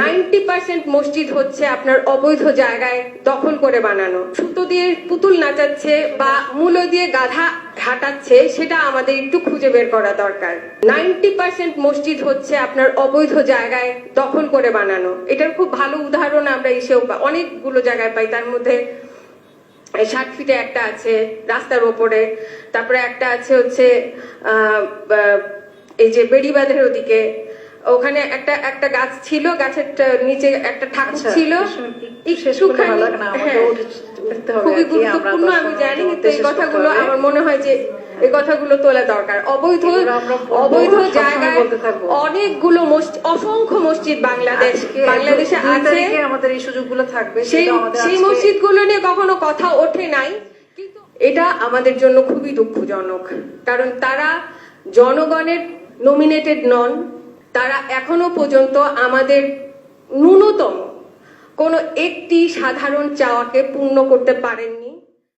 Ninety percent মসজিদ হচ্ছে আপনার অবৈধ জায়গায় দখল করে বানানো। সুতো দিয়ে পুতুল নাচাচ্ছে বা মূলো দিয়ে গাধা ঘাটাচ্ছে, সেটা আমাদের একটু খুঁজে বের করা দরকার। নাইনটি পার্সেন্ট মসজিদ হচ্ছে আপনার অবৈধ জায়গায় দখল করে বানানো। এটার খুব ভালো উদাহরণ আমরা এসেও অনেকগুলো জায়গায় পাই। তার মধ্যে ষাট ফিটে একটা আছে রাস্তার ওপরে। তারপরে একটা আছে হচ্ছে এই যে বেড়িবাঁধের ওদিকে। ওখানে একটা একটা গাছ ছিল গাছের নিচে একটা ঠাকুর আচ্ছা, ছিল। হ্যাঁ, খুবই গুরুত্বপূর্ণ আমি জানি কিন্তু এই কথাগুলো আমার মনে হয় যে এই কথাগুলো তোলা দরকার। অবৈধ অবৈধ জায়গায় অনেকগুলো মসজিদ অসংখ্য মসজিদ বাংলাদেশ বাংলাদেশে আছে। আমাদের এই সুযোগগুলো থাকবে সেই সেই মসজিদগুলো নিয়ে কখনো কথা ওঠে নাই এটা আমাদের জন্য খুবই দুঃখজনক। কারণ তারা জনগণের নমিনেটেড নন। তারা এখনও পর্যন্ত আমাদের ন্যূনতম কোনো একটি সাধারণ চাওয়াকে পূর্ণ করতে পারেননি।